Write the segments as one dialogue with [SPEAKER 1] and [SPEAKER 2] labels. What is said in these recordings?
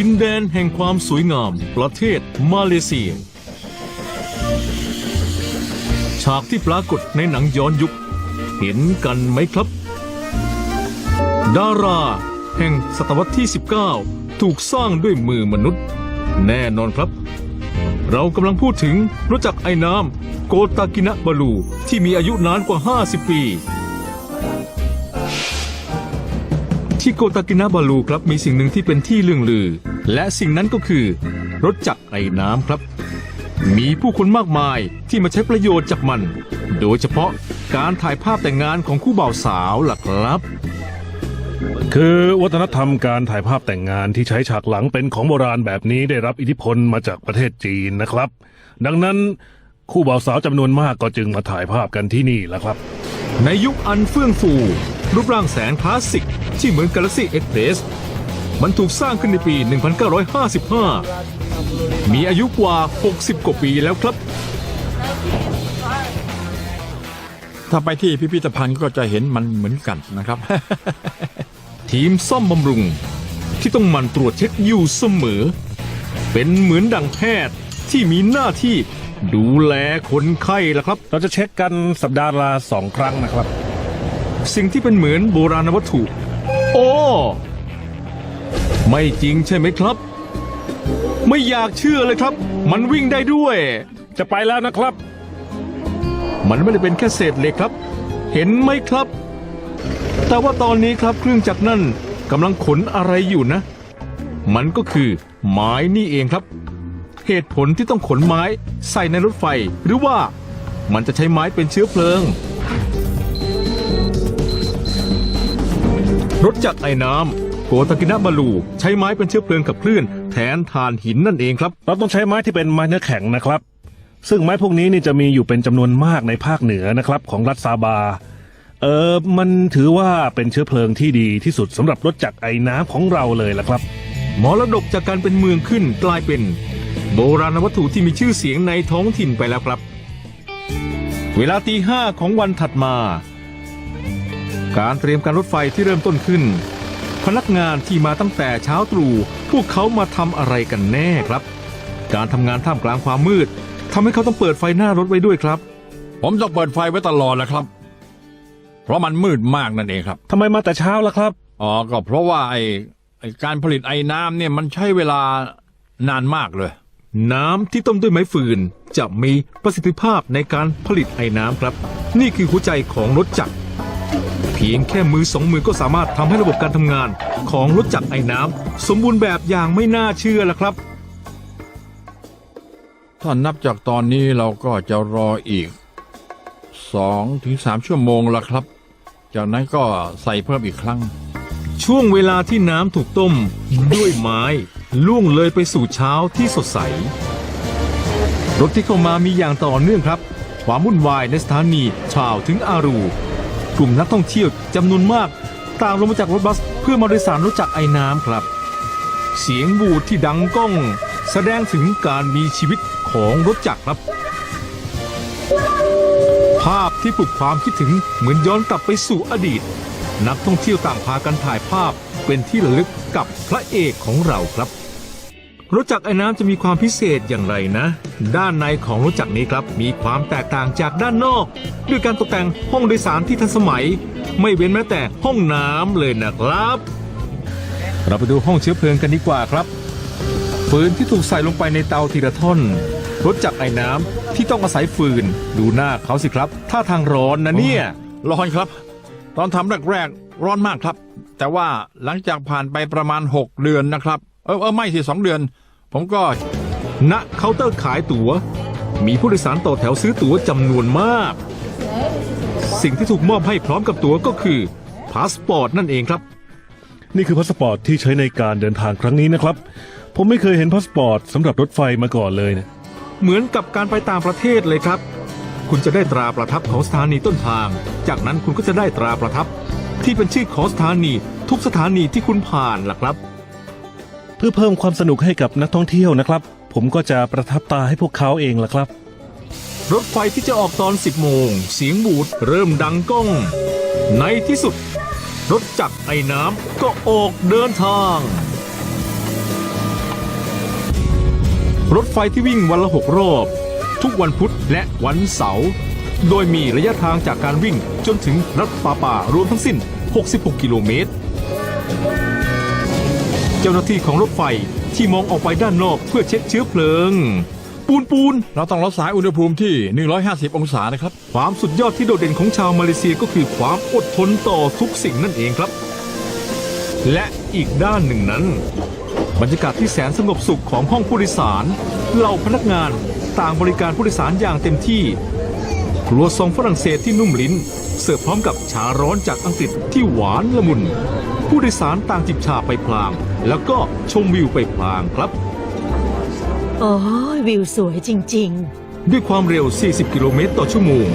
[SPEAKER 1] ดินแดนแห่งความสวยงาม ประเทศมาเลเซีย ฉากที่ปรากฏในหนังย้อนยุค เห็นกันไหมครับ ดารา แห่งศตวรรษที่ 19 ถูกสร้างด้วยมือมนุษย์ แน่นอนครับ เรากำลังพูดถึงรถจักไอ้น้ำโกตากินะบาลูที่มีอายุนานกว่า 50 ปี ที่โกตากินาบาลูครับมีสิ่งหนึ่งที่เป็นที่เรื่องลือ และสิ่งนั้นก็คือ รถจักรไอ้น้ำครับ มีผู้คนมากมายที่มาใช้ประโยชน์จากมัน โดยเฉพาะการถ่ายภาพแต่งงานของคู่บ่าวสาวล่ะครับ
[SPEAKER 2] คือวัฒนธรรมการถ่ายภาพแต่งงานที่ใช้ฉากหลังเป็นของโบราณแบบนี้ได้รับอิทธิพลมาจากประเทศจีนนะครับ ดังนั้นคู่บ่าวสาวจำนวนมากก็จึงมาถ่ายภาพกันที่นี่แหละครับ
[SPEAKER 1] ในยุคอันเฟื่องฟูรูปร่างแสนคลาสสิก ที่เหมือนกาแล็กซี่เอ็กเพรสมันถูกสร้างขึ้นในปี 1955 มีอายุกว่า 60 กว่าปีแล้วครับ
[SPEAKER 3] ถ้าไปที่พิพิธภัณฑ์ก็จะเห็นมันเหมือนกันนะครับ
[SPEAKER 1] ทีมซ่อมบำรุง ที่ต้องหมันตรวจเช็คอยู่เสมอ เป็นเหมือนดังแพทย์ที่มีหน้าที่ดูแลคนไข้ล่ะครับ
[SPEAKER 2] เราจะเช็คกันสัปดาห์ละสองครั้งนะครับ
[SPEAKER 1] สิ่งที่เป็นเหมือนโบราณวัตถุ โอ้ ไม่จริงใช่ไหมครับ ไม่อยากเชื่อเลยครับ มันวิ่งได้ด้วย
[SPEAKER 2] จะไปแล้วนะครับ
[SPEAKER 1] มันไม่ได้เป็นแค่เศษเหล็กครับ เห็นไหมครับ แต่ว่าตอนนี้ครับเครื่องจักรนั่นกำลังขนอะไรอยู่นะ มันก็คือไม้นี่เองครับ เหตุผลที่ต้องขนไม้ใส่ในรถไฟ หรือว่ามันจะใช้ไม้เป็นเชื้อเพลิง รถจักรไอ้น้ำโกตากินะบาลู ใช้ไม้เป็นเชื้อเพลิงขับเคลื่อน แทนถ่านหินนั่นเองครับ
[SPEAKER 2] เราต้องใช้ไม้ที่เป็นไม้เนื้อแข็งนะครับ ซึ่งไม้พวกนี้นี่จะมีอยู่เป็นจำนวนมากในภาคเหนือนะครับ ของรัฐซาบา เออมันถือว่าเป็นเชื้อเพลิงที่ดีที่สุดสำหรับรถจักรไอ้น้ำของเราเลยละครับ
[SPEAKER 1] มรดกจากการเป็นเมืองขึ้นกลายเป็น โบราณวัตถุที่มีชื่อเสียงในท้องถิ่นไปแล้วครับ เวลาตีห้าของวันถัดมา การเตรียมการรถไฟที่เริ่มต้นขึ้น พนักงานที่มาตั้งแต่เช้าตรู่ พวกเขามาทำอะไรกันแน่ครับ การทำงานท่ามกลางความมืดทำให้เขาต้องเปิดไฟหน้ารถไว้ด้วยครับ
[SPEAKER 3] ผมต้องเปิดไฟไว้ตลอดแหละครับ เพราะมันมืดมากนั่นเองครับ
[SPEAKER 2] ทำไมมาแต่เช้าล่ะครับ
[SPEAKER 3] อ๋อ ก็เพราะว่าไอ้ไอ้การผลิตไอ้น้ำเนี่ยมันใช้เวลานานมากเลย
[SPEAKER 1] น้ำที่ต้มด้วยไม้ฟืน จะมีประสิทธิภาพในการผลิตไอ้น้ำครับ นี่คือหัวใจของรถจักร เพียงแค่มือสองมือก็สามารถทำให้ระบบการทำงานของรถจักรไอ้น้ำสมบูรณ์แบบอย่างไม่น่าเชื่อละครับ
[SPEAKER 3] ถ้านับจากตอนนี้เราก็จะรออีกสองถึงสามชั่วโมงละครับ จากนั้นก็ใส่เพิ่มอีกครั้ง
[SPEAKER 1] ช่วงเวลาที่น้ำถูกต้มด้วยไม้ล่วงเลยไปสู่เช้าที่สดใส รถที่เข้ามามีอย่างต่อเนื่องครับ ความวุ่นวายในสถานีชาวถึงอารู กลุ่มนักท่องเที่ยวจำนวนมากต่างลงมาจากรถบัสเพื่อมาโดยสารรถจักรไอ้น้ำครับ เสียงบูดที่ดังก้อง แสดงถึงการมีชีวิตของรถจักรครับ ภาพที่ปลุกความคิดถึงเหมือนย้อนกลับไปสู่อดีต นักท่องเที่ยวต่างพากันถ่ายภาพเป็นที่ระลึกกับพระเอกของเราครับ รถจักรไอ้น้ำจะมีความพิเศษอย่างไรนะ ด้านในของรถจักรนี้ครับมีความแตกต่างจากด้านนอก ด้วยการตกแต่งห้องโดยสารที่ทันสมัย ไม่เว้นแม้แต่ห้องน้ำเลยนะครับ เราไปดูห้องเชื้อเพลิงกันดีกว่าครับฟืนที่ถูกใส่ลงไปในเตาทีละท่อนรถจักรไอ้น้ำที่ต้องอาศัยฟืน ดูหน้าเขาสิครับท่าทางร้อนนะเนี่ย
[SPEAKER 3] ร้อนครับ ตอนทำแรกๆร้อนมากครับ แต่ว่าหลังจากผ่านไปประมาณ 6 เดือนนะครับ เออเออไม่สิสองเดือน ผมก็
[SPEAKER 1] ณเคาน์เตอร์ขายตัว๋ว มีผู้โดยสารต่อแถวซื้อตั๋วจำนวนมาก สิ่งที่ถูกมอบให้พร้อมกับตั๋วก็คือพาสปอร์ตนั่นเองครับ
[SPEAKER 2] นี่คือพาสปอร์ตที่ใช้ในการเดินทางครั้งนี้นะครับ ผมไม่เคยเห็นพาสปอร์ตสำหรับรถไฟมาก่อนเลยนะ
[SPEAKER 1] เหมือนกับการไปต่างประเทศเลยครับ คุณจะได้ตราประทับของสถานีต้นทาง จากนั้นคุณก็จะได้ตราประทับ ที่เป็นชื่อของสถานีทุกสถานีที่คุณผ่านล่ะครับ
[SPEAKER 2] เพื่อเพิ่มความสนุกให้กับนักท่องเที่ยวนะครับ ผมก็จะประทับตาให้พวกเขาเองล่ะครับ
[SPEAKER 1] รถไฟที่จะออกตอน 10 โมง เสียงบูดเริ่มดังก้อง ในที่สุด รถจักรไอ้น้ำก็ออกเดินทาง รถไฟที่วิ่งวันละหกรอบ ทุกวันพุธและวันเสาร์โดยมีระยะทางจากการวิ่งจนถึงรัฐปาป่ารวมทั้งสิ้น 66 กิโลเมตร เจ้าหน้าที่ของรถไฟที่มองออกไปด้านนอกเพื่อเช็คเชื้อเพลิง ปูนปูน
[SPEAKER 3] เราต้องรักษาอุณหภูมิที่ 150 องศานะครับ
[SPEAKER 1] ความสุดยอดที่โดดเด่นของชาวมาเลเซียก็คือความอดทนต่อทุกสิ่งนั่นเองครับ และอีกด้านหนึ่งนั้น บรรยากาศที่แสนสงบสุขของห้องผู้โดยสารเหล่าพนักงานต่างบริการผู้โดยสารอย่างเต็มที่ครัวซองฝรั่งเศสที่นุ่มลิ้น เสิร์ฟพร้อมกับชาร้อนจากอังกฤษที่หวานละมุน ผู้โดยสารต่างจิบชาไปพลาง แล้วก็ชมวิวไปพลางครับ
[SPEAKER 4] โอ้ยวิวสวยจริง
[SPEAKER 1] ด้วยความเร็ว 40 กิโลเมตรต่อชั่วโมง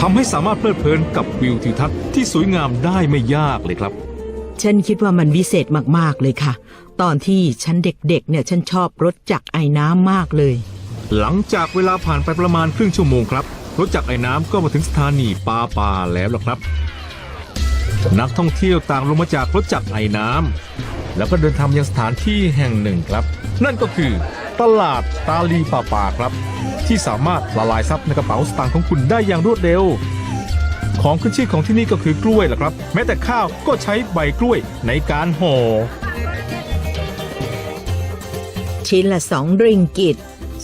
[SPEAKER 1] ทำให้สามารถเพลิดเพลินกับวิวทิวทัศน์ที่สวยงามได้ไม่ยากเลยครับ
[SPEAKER 5] ๆฉันคิดว่ามันวิเศษมาก ๆ เลยค่ะ ตอนที่ฉันเด็กๆ เนี่ย ฉันชอบรถจักรไอ้น้ำมากเลย
[SPEAKER 1] หลังจากเวลาผ่านไปประมาณครึ่งชั่วโมงครับ รถจักรไอ้น้ำก็มาถึงสถานีปาปาแล้วล่ะครับ นักท่องเที่ยวต่างลงมาจากรถจักรไอ้น้ำ แล้วก็เดินทางยังสถานที่แห่งหนึ่งครับ นั่นก็คือตลาดตาลีปาปาครับ ที่สามารถละลายซับในกระเป๋าสตางค์ของคุณได้อย่างรวดเร็ว ของขึ้นชื่อของที่นี่ก็คือกล้วยล่ะครับ แม้แต่ข้าวก็ใช้ใบกล้วยในการห่อ
[SPEAKER 5] ชิ้นละสองริงกิต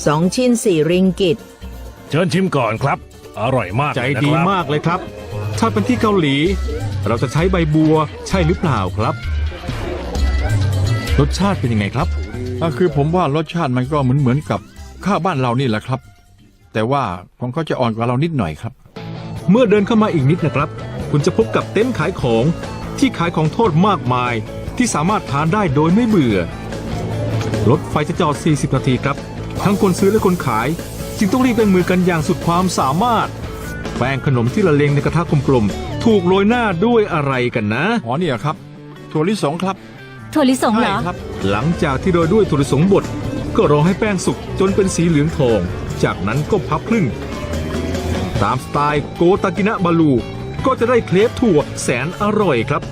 [SPEAKER 5] สองชิ้นสี่ริงกิต
[SPEAKER 2] เชิญชิมก่อนครับ อร่อยมาก
[SPEAKER 1] ใจ
[SPEAKER 2] เลยนะ
[SPEAKER 1] ดี
[SPEAKER 2] ครับ
[SPEAKER 1] มากเลยครับ ถ้าเป็นที่เกาหลี เราจะใช้ใบบัวใช่หรือเปล่าครับ รสชาติเป็นยังไงครับ
[SPEAKER 3] ก็คือผมว่ารสชาติมันก็เหมือนเหมือนกับข้าวบ้านเรานี่แหละครับ แต่ว่าของเขาจะอ่อนกว่าเรานิดหน่อยครับ
[SPEAKER 1] เมื่อเดินเข้ามาอีกนิดนะครับ คุณจะพบกับเต็นท์ขายของที่ขายของโทษมากมาย ที่สามารถทานได้โดยไม่เบื่อ รถไฟจะจอด 40 นาทีครับ ทั้งคนซื้อและคนขาย จึงต้องรีบเร่งมือกันอย่างสุดความสามารถ แป้งขนมที่ละเลงในกระทะกลมๆถูกโรยหน้าด้วยอะไรกันนะ
[SPEAKER 3] อ๋อเนี่ยครับถั่วลิสงครับ
[SPEAKER 4] ๆ ถั่วลิสงเหร
[SPEAKER 3] ใช่
[SPEAKER 4] อ
[SPEAKER 3] ครับ
[SPEAKER 1] หลังจากที่โรยด้วยถั่วลิสงบดก็รอให้แป้งสุกจนเป็นสีเหลืองทอง จากนั้นก็พับครึ่ง ตามสไตล์โกตากินะบาลู ก็จะได้เคลปถั่วแสนอร่อยครับ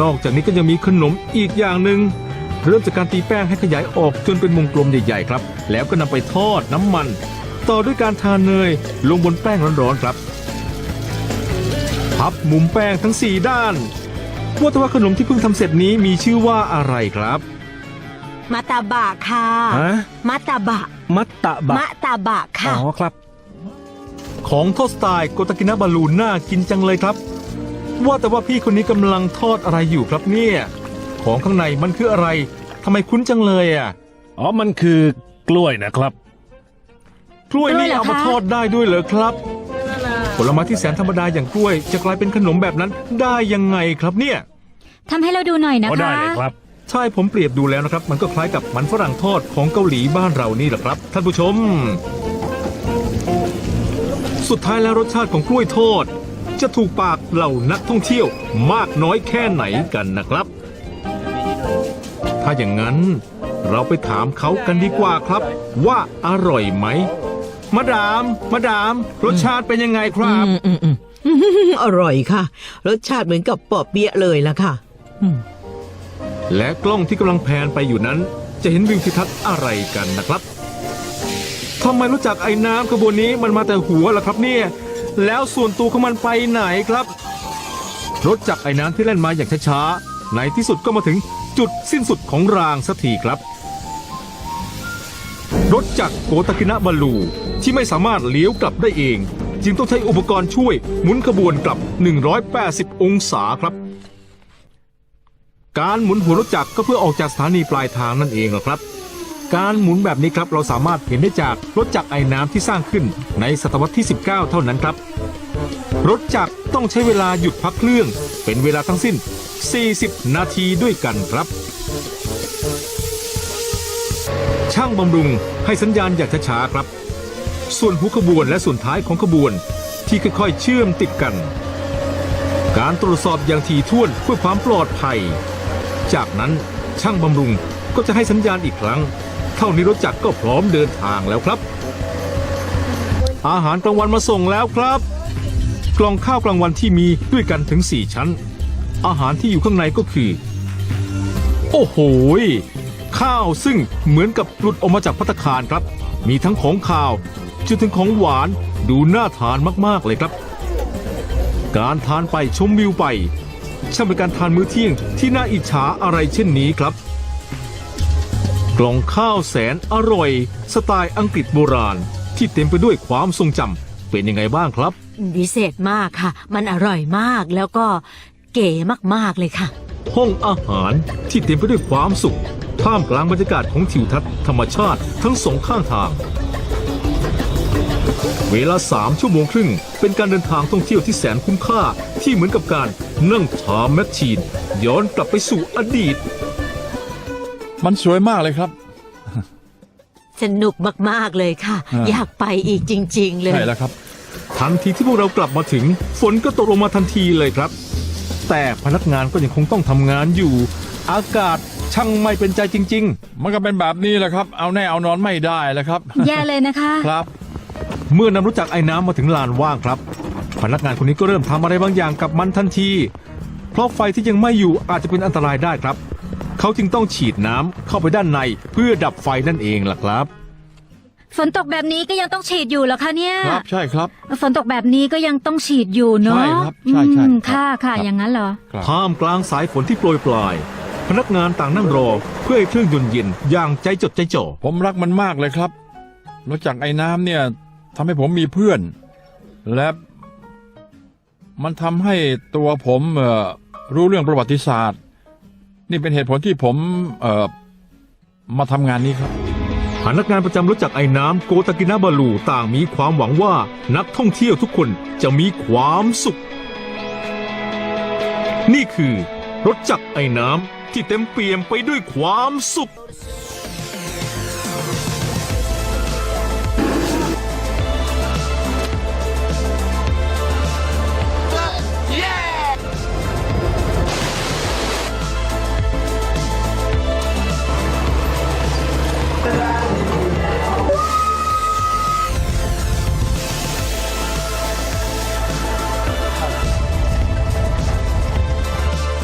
[SPEAKER 1] นอกจากนี้ก็ยังมีขนมอีกอย่างหนึ่งเริ่มจากการตีแป้งให้ขยายออกจนเป็นวงกลมใหญ่ ๆ ครับ แล้วก็นำไปทอดน้ำมัน ต่อด้วยการทาเนยลงบนแป้งร้อนๆครับ พับมุมแป้งทั้ง 4 ด้าน ว่าแต่ว่าขนมที่เพิ่งทำเสร็จนี้มีชื่อว่าอะไรครับ
[SPEAKER 4] มาตาบะค่ะ
[SPEAKER 2] ฮะ
[SPEAKER 4] มาตาบะ
[SPEAKER 2] มัตตะบะ
[SPEAKER 4] มะตาบะค่ะ
[SPEAKER 2] อ๋อครับ
[SPEAKER 1] ของทอดสไตล์โกตากินะบาลูน่ากินจังเลยครับ ว่าแต่ว่าพี่คนนี้กำลังทอดอะไรอยู่ครับเนี่ย ของข้างในมันคืออะไรทำไมคุ้นจังเลยอะ
[SPEAKER 2] อ๋อ มันคือกล้วยนะครับ
[SPEAKER 1] กล้วยนี่
[SPEAKER 4] กล้วยเหรอ
[SPEAKER 1] เอามา
[SPEAKER 4] คะ
[SPEAKER 1] ทอดได้ด้วยเหรอครับ ผลไม้ที่แสนธรรมดาอย่างกล้วย จะกลายเป็นขนมแบบนั้นได้ยังไงครับเนี่ย
[SPEAKER 4] ทำให้เราดูหน่อยนะ
[SPEAKER 2] ก็ได้
[SPEAKER 4] คะ
[SPEAKER 2] เลยครับ
[SPEAKER 1] ใช่ผมเปรียบดูแล้วนะครับ มันก็คล้ายกับมันฝรั่งทอดของเกาหลีบ้านเรานี่แหละครับ ท่านผู้ชม สุดท้ายแล้วรสชาติของกล้วยทอด จะถูกปากเหล่านักท่องเที่ยวมากน้อยแค่ไหนกันนะครับ ถ้าอย่างนั้นเราไปถามเขากันดีกว่าครับ ว่าอร่อยไหม มาดาม มาดาม รสชาติเป็นยังไงครับ
[SPEAKER 5] อืมอืมอืมอืมอร่อยค่ะ รสชาติเหมือนกับปอเปี๊ยะเลยล่ะค่ะ
[SPEAKER 1] และกล้องที่กำลังแพนไปอยู่นั้น จะเห็นวิวทิวทัศน์อะไรกันนะครับทำไมรู้จักไอ้น้ำขบวนนี้มันมาแต่หัวล่ะครับเนี่ย แล้วส่วนตัวของมันไปไหนครับ รถจักรไอ้น้ำที่แล่นมาอย่างช้าๆในที่สุดก็มาถึงจุดสิ้นสุดของรางสักทีครับ รถจักรโกตากินะบาลู ที่ไม่สามารถเลี้ยวกลับได้เอง จึงต้องใช้อุปกรณ์ช่วยหมุนขบวนกลับ 180 องศาครับ การหมุนหัวรถจักรก็เพื่อออกจากสถานีปลายทางนั่นเองครับ การหมุนแบบนี้ครับเราสามารถเห็นได้จากรถจักรไอ้น้ำที่สร้างขึ้นในศตวรรษที่ 19 เท่านั้นครับรถจักรต้องใช้เวลาหยุดพักเครื่อง เป็นเวลาทั้งสิ้น 40 นาทีด้วยกันครับ ช่างบำรุงให้สัญญาณอย่างช้าๆครับ ส่วนหัวขบวนและส่วนท้ายของขบวนที่ค่อยๆเชื่อมติดกัน การตรวจสอบอย่างถี่ถ้วนเพื่อความปลอดภัย จากนั้นช่างบำรุงก็จะให้สัญญาณอีกครั้ง เท่านี้รถจักรก็พร้อมเดินทางแล้วครับ อาหารกลางวันมาส่งแล้วครับ กล่องข้าวกลางวันที่มีด้วยกันถึง 4 ชั้น อาหารที่อยู่ข้างในก็คือ โอ้โห ข้าวซึ่งเหมือนกับหลุดออกมาจากพัตตาคารครับ มีทั้งของข้าวจนถึงของหวานดูน่าทานมากๆเลยครับ การทานไปชมวิวไปช่างเป็นการทานมื้อเที่ยงที่น่าอิจฉาอะไรเช่นนี้ครับ กล่องข้าวแสนอร่อย สไตล์อังกฤษโบราณ ที่เต็มไปด้วยความทรงจำเป็นยังไงบ้างครับ
[SPEAKER 4] วิเศษมากค่ะ มันอร่อยมากแล้วก็เก๋มากๆเลยค่ะ
[SPEAKER 1] ห้องอาหารที่เต็มไปด้วยความสุข ท่ามกลางบรรยากาศของทิวทัศน์ธรรมชาติทั้งสองข้างทาง เวลาสามชั่วโมงครึ่ง เป็นการเดินทางท่องเที่ยวที่แสนคุ้มค่าที่เหมือนกับการนั่งชามแมชชีน ย้อนกลับไปสู่อดีต
[SPEAKER 3] มันสวยมากเลยครับ
[SPEAKER 4] สนุกมาก ๆ เลยค่ะ
[SPEAKER 3] อ่า
[SPEAKER 4] อยากไปอีกจริง ๆ เลย
[SPEAKER 3] ใช่แล้วครับ
[SPEAKER 1] ทันทีที่พวกเรากลับมาถึง ฝนก็ตกลงมาทันทีเลยครับ แต่พนักงานก็ยังคงต้องทำงานอยู่ อากาศ ช่างไม่เป็นใจจริง
[SPEAKER 3] มันก็เป็นแบบนี้แหละครับ เอาแน่เอานอนไม่ได้แล้วครับ
[SPEAKER 6] แย่เลยนะคะ
[SPEAKER 3] ครับ
[SPEAKER 1] ๆเมื่อนำรู้จักไอ้น้ำมาถึงลานว่างครับ พนักงานคนนี้ก็เริ่มทำอะไรบางอย่างกับมันทันที เพราะไฟที่ยังไหม่อยู่อาจจะเป็นอันตรายได้ครับ เขาจึงต้องฉีดน้ำเข้าไปด้านในเพื่อดับไฟนั่นเองล่ะครับ
[SPEAKER 6] ฝนตกแบบนี้ก็ยังต้องฉีดอยู่เหรอคะเนี่ย
[SPEAKER 3] ครับใช่ครับ
[SPEAKER 6] ฝนตกแบบนี้ก็ยังต้องฉีดอยู่เนาะ
[SPEAKER 3] ใช่ครับใช่ใช่
[SPEAKER 6] อืม
[SPEAKER 3] ครับ
[SPEAKER 6] ค่ะค่ะ
[SPEAKER 3] ครับ
[SPEAKER 6] อย่างนั้นเหรอ
[SPEAKER 3] ครับ
[SPEAKER 1] ท่ามกลางสายฝนที่โปรยปลาย พนักงานต่างนั่งรอเพื่อให้เครื่องยนต์เย็นอย่างใจจดใจจ่อ
[SPEAKER 3] ผมรักมันมากเลยครับนอกจากไอ้น้ำเนี่ยทำให้ผมมีเพื่อน และมันทำให้ตัวผมเอ่อรู้เรื่องประวัติศาสตร์ นี่เป็นเหตุผลที่ผมเอ่อมาทำงานนี้ครับ
[SPEAKER 1] พนักงานประจำรถจักรไอ้น้ำโกตากินาบาลูต่างมีความหวังว่านักท่องเที่ยวทุกคนจะมีความสุข นี่คือรถจักรไอ้น้ำ ที่เต็มเปี่ยมไปด้วยความสุข